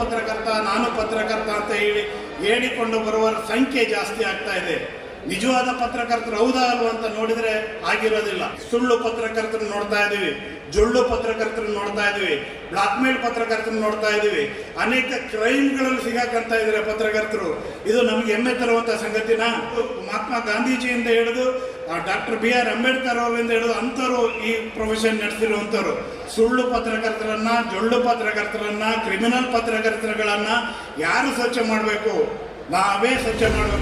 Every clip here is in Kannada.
ಪತ್ರಕರ್ತ ನಾನು ಪತ್ರಕರ್ತ ಅಂತ ಹೇಳಿ ಹೇಳಿಕೊಂಡು ಬರುವ ಸಂಖ್ಯೆ ಜಾಸ್ತಿ ಆಗ್ತಾ ಇದೆ. ನಿಜವಾದ ಪತ್ರಕರ್ತರು ಹೌದಾ ಅಲ್ವಾ ಅಂತ ನೋಡಿದ್ರೆ ಆಗಿರೋದಿಲ್ಲ. ಸುಳ್ಳು ಪತ್ರಕರ್ತರು ನೋಡ್ತಾ ಇದೀವಿ ಜೊಳ್ಳು ಪತ್ರಕರ್ತರು ನೋಡ್ತಾ ಇದೀವಿ ಬ್ಲಾಕ್ ಮೇಲ್ ಪತ್ರಕರ್ತರು ನೋಡ್ತಾ ಇದೀವಿ ಅನೇಕ ಕ್ರೈಮ್ಗಳಲ್ಲಿ ಸಿಗಾಕಂತ ಇದ್ದಾರೆ ಪತ್ರಕರ್ತರು. ಇದು ನಮ್ಗೆ ಹೆಮ್ಮೆ ತರುವಂತ ಸಂಗತಿನ? ಮಹಾತ್ಮ ಗಾಂಧೀಜಿಯಿಂದ ಹಿಡಿದು ಡಾಕ್ಟರ್ ಬಿ ಆರ್ ಅಂಬೇಡ್ಕರ್ ಅವರಿಂದ ಹಿಡಿದು ಅಂಥವ್ರು ಈ ಪ್ರೊಫೆಷನ್ ನಡೆಸಿರುವಂಥವ್ರು. ಸುಳ್ಳು ಪತ್ರಕರ್ತರನ್ನ, ಜೊಳ್ಳು ಪತ್ರಕರ್ತರನ್ನ ಕ್ರಿಮಿನಲ್ ಪತ್ರಕರ್ತರುಗಳನ್ನ ಯಾರು ಸ್ವಚ್ಛ ಮಾಡಬೇಕು? ನಾವೇ ಸ್ವಚ್ಛ ಮಾಡಬೇಕು.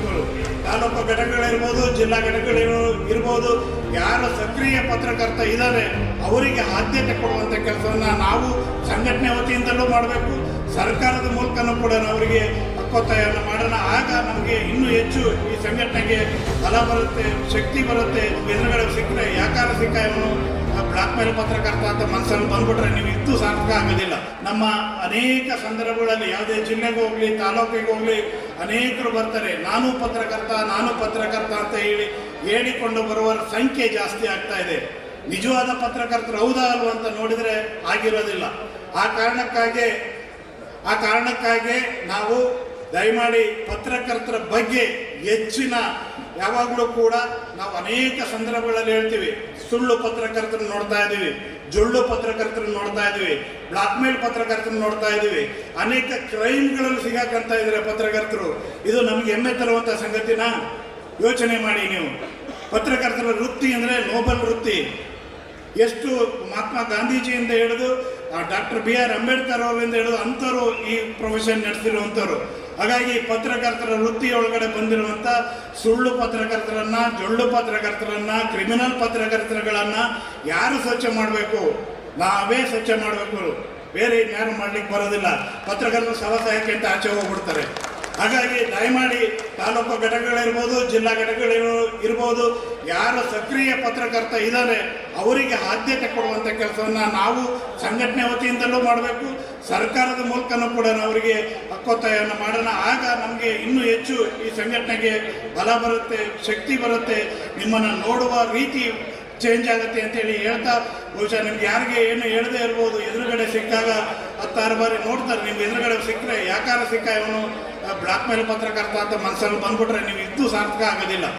ತಾಲೂಕು ಘಟಕಗಳಿರ್ಬೋದು, ಜಿಲ್ಲಾ ಘಟಕಗಳು ಇರ್ಬೋದು, ಯಾರು ಸಕ್ರಿಯ ಪತ್ರಕರ್ತ ಇದ್ದಾರೆ ಅವರಿಗೆ ಆದ್ಯತೆ ಕೊಡುವಂಥ ಕೆಲಸವನ್ನು ನಾವು ಸಂಘಟನೆ ವತಿಯಿಂದಲೂ ಮಾಡಬೇಕು. ಸರ್ಕಾರದ ಮೂಲಕನೂ ಕೂಡ ಅವರಿಗೆ ಹಕ್ಕೊತ್ತಾಯವನ್ನು ಮಾಡೋಣ. ಆಗ ನಮಗೆ ಇನ್ನೂ ಹೆಚ್ಚು ಈ ಸಂಘಟನೆಗೆ ಬಲ ಬರುತ್ತೆ, ಶಕ್ತಿ ಬರುತ್ತೆ, ಎದುರುಗಡೆ ಸಿಕ್ಕರೆ ಯಾಕಾರ ಸಿಕ್ಕ ಇವನು ಬ್ಲಾಕ್ ಮೇಲ್ ಪತ್ರಕರ್ತ ಅಂತ ಮನಸ್ಸಲ್ಲಿ ಬಂದ್ಬಿಟ್ರೆ ನೀವು ಇದ್ದು ಸಾರ್ಥಕ ಆಗೋದಿಲ್ಲ. ನಮ್ಮ ಅನೇಕ ಸಂದರ್ಭಗಳಲ್ಲಿ ಯಾವುದೇ ಜಿಲ್ಲೆಗೆ ಹೋಗ್ಲಿ, ತಾಲೂಕಿಗೆ ಹೋಗ್ಲಿ, ಅನೇಕರು ಬರ್ತಾರೆ. ನಾನು ಪತ್ರಕರ್ತ ನಾನು ಪತ್ರಕರ್ತ ಅಂತ ಹೇಳಿ ಹೇಳಿಕೊಂಡು ಬರುವವರ ಸಂಖ್ಯೆ ಜಾಸ್ತಿ ಆಗ್ತಾ ಇದೆ. ನಿಜವಾದ ಪತ್ರಕರ್ತರು ಹೌದಾ ಅಲ್ವ ಅಂತ ನೋಡಿದ್ರೆ ಆಗಿರೋದಿಲ್ಲ. ಆ ಕಾರಣಕ್ಕಾಗಿ ಆ ಕಾರಣಕ್ಕಾಗಿ ನಾವು ದಯಮಾಡಿ ಪತ್ರಕರ್ತರ ಬಗ್ಗೆ ಹೆಚ್ಚಿನ ಯಾವಾಗಲೂ ಕೂಡ ನಾವು ಅನೇಕ ಸಂದರ್ಭಗಳಲ್ಲಿ ಹೇಳ್ತೀವಿ. ಸುಳ್ಳು ಪತ್ರಕರ್ತರು ನೋಡ್ತಾ ಇದ್ದೀವಿ. ಜೊಳ್ಳು ಪತ್ರಕರ್ತರನ್ನು ನೋಡ್ತಾ ಇದ್ದೀವಿ. ಬ್ಲಾಕ್ ಮೇಲ್ ಪತ್ರಕರ್ತರು ನೋಡ್ತಾ ಇದ್ದೀವಿ. ಅನೇಕ ಕ್ರೈಮ್ಗಳಲ್ಲಿ ಸಿಗಾಕಂತ ಇದ್ದಾರೆ ಪತ್ರಕರ್ತರು. ಇದು ನಮ್ಗೆ ಹೆಮ್ಮೆ ತರುವಂಥ ಸಂಗತಿನ? ಯೋಚನೆ ಮಾಡಿ ನೀವು. ಪತ್ರಕರ್ತರ ವೃತ್ತಿ ಅಂದರೆ ನೋಬಲ್ ವೃತ್ತಿ. ಎಷ್ಟು ಮಹಾತ್ಮ ಗಾಂಧೀಜಿಯಿಂದ ಹಿಡಿದು ಡಾಕ್ಟರ್ ಬಿ ಆರ್ ಅಂಬೇಡ್ಕರ್ ಅವರಿಂದ ಹಿಡಿದು ಅಂಥವ್ರು ಈ ಪ್ರೊಫೆಷನ್ ನಡೆಸಿರುವಂಥವ್ರು. ಹಾಗಾಗಿ ಪತ್ರಕರ್ತರ ವೃತ್ತಿ ಒಳಗಡೆ ಬಂದಿರುವಂಥ ಸುಳ್ಳು ಪತ್ರಕರ್ತರನ್ನು, ಜೊಳ್ಳು ಪತ್ರಕರ್ತರನ್ನು ಕ್ರಿಮಿನಲ್ ಪತ್ರಕರ್ತರುಗಳನ್ನು ಯಾರು ಸ್ವಚ್ಛ ಮಾಡಬೇಕು? ನಾವೇ ಸ್ವಚ್ಛ ಮಾಡಬೇಕು. ಬೇರೆ ಇನ್ಯಾರು ಮಾಡಲಿಕ್ಕೆ ಬರೋದಿಲ್ಲ. ಪತ್ರಕರ್ತರು ಸವಸಾಯಕ್ಕೆ ಅಂತ ಆಚೆ ಹೋಗ್ಬಿಡ್ತಾರೆ. ಹಾಗಾಗಿ ದಯಮಾಡಿ ತಾಲೂಕು ಘಟಕಗಳಿರ್ಬೋದು, ಜಿಲ್ಲಾ ಘಟಕಗಳಿರೋ ಇರ್ಬೋದು, ಯಾರು ಸಕ್ರಿಯ ಪತ್ರಕರ್ತ ಇದ್ದಾರೆ ಅವರಿಗೆ ಆದ್ಯತೆ ಕೊಡುವಂಥ ಕೆಲಸವನ್ನು ನಾವು ಸಂಘಟನೆ ವತಿಯಿಂದಲೂ ಮಾಡಬೇಕು. ಸರ್ಕಾರದ ಮೂಲಕನೂ ಕೂಡ ಅವರಿಗೆ ಹಕ್ಕೊತ್ತಾಯವನ್ನು ಮಾಡೋಣ. ಆಗ ನಮಗೆ ಇನ್ನೂ ಹೆಚ್ಚು ಈ ಸಂಘಟನೆಗೆ ಬಲ ಬರುತ್ತೆ, ಶಕ್ತಿ ಬರುತ್ತೆ. ನಿಮ್ಮನ್ನು ನೋಡುವ ರೀತಿ ಚೇಂಜ್ ಆಗುತ್ತೆ ಅಂತೇಳಿ ಹೇಳ್ತಾ, ಬಹುಶಃ ನಿಮ್ಗೆ ಯಾರಿಗೆ ಏನು ಹೇಳದೇ ಇರ್ಬೋದು, ಎದುರುಗಡೆ ಸಿಕ್ಕಾಗ ಹತ್ತಾರು ಬಾರಿ ನೋಡ್ತಾರೆ. ನಿಮ್ಗೆ ಎದುರುಗಡೆ ಸಿಕ್ಕರೆ ಯಾಕಾರ ಸಿಕ್ಕ ಇವನು ಬ್ಲಾಕ್ ಮೇಲ್ ಪತ್ರಕರ್ತ ಅಂತ ಮನಸ್ಸಲ್ಲಿ ಬಂದ್ಬಿಟ್ರೆ ನೀವು ಇದ್ದು ಸಾರ್ಥಕ ಆಗೋದಿಲ್ಲ.